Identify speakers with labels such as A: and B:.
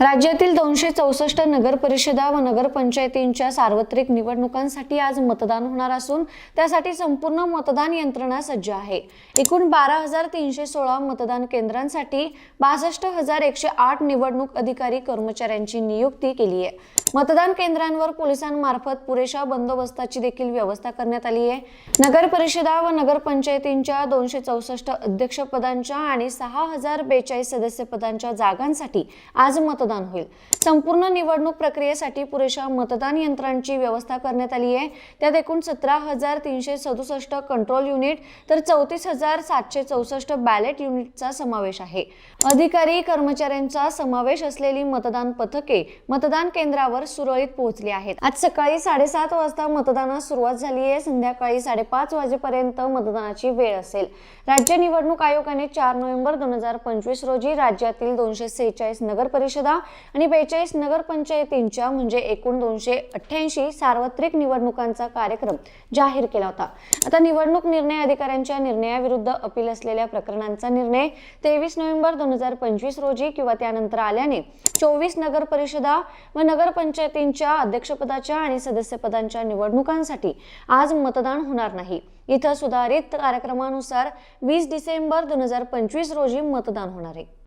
A: राज्यातील दोनशे चौसष्ट नगर परिषदा व नगरपंचायतींच्या सार्वत्रिक निवडणुकांसाठी आज मतदान होणार असून त्यासाठी संपूर्ण मतदान यंत्रणा सज्ज आहे. एकूण बारा हजार तीनशे सोळा मतदान केंद्रांसाठी बासष्ट हजार एकशे आठ निवडणूक अधिकारी कर्मचाऱ्यांची नियुक्ती केली आहे. मतदान केंद्रांवर पोलिसांमार्फत पुरेशा बंदोबस्ताची देखील व्यवस्था करण्यात आली आहे. नगर परिषदा व नगरपंचायतींच्या दोनशे चौसष्ट अध्यक्षपदांच्या आणि सहा हजार बेचाळीस सदस्यपदांच्या जागांसाठी आज मतदान मतदान होईल. संपूर्ण निवडणूक प्रक्रियेसाठी पुरेशा मतदान यंत्रांची व्यवस्था करण्यात आली आहे. त्यात एकूण सतरा हजार तीनशे सदुसष्ट कंट्रोल युनिट तर चौतीस हजार सातशे चौसष्ट बॅलेट युनिटचा समावेश आहे. अधिकारी कर्मचाऱ्यांचा समावेश असलेली मतदान पथके मतदान केंद्रावर सुरळीत पोहोचली आहेत. आज सकाळी साडेसात वाजता मतदानास सुरुवात झाली आहे. संध्याकाळी साडेपाच वाजेपर्यंत मतदानाची वेळ असेल. राज्य निवडणूक आयोगाने चार नोव्हेंबर दोन हजार पंचवीस रोजी राज्यातील दोनशे सेहेचाळीस नगर परिषदा आणि बेचाळीस नगरपंचायतींच्या म्हणजे एकूण दोनशे अठ्ठ्याऐंशी सार्वत्रिक निवडणुकांचा कार्यक्रम जाहीर केला होता. आता निवडणूक निर्णय अधिकाऱ्यांच्या निर्णयाविरुद्ध अपील असलेल्या प्रकरणांचा निर्णय तेवीस नोव्हेंबर दोन हजार पंचवीस रोजी किंवा त्यानंतर आल्याने चोवीस नगर परिषदा व नगरपंचायतींच्या अध्यक्षपदाच्या आणि सदस्यपदांच्या निवडणुकांसाठी आज मतदान होणार नाही. इथं सुधारित कार्यक्रमानुसार वीस डिसेंबर दोन हजार पंचवीस रोजी मतदान होणार आहे.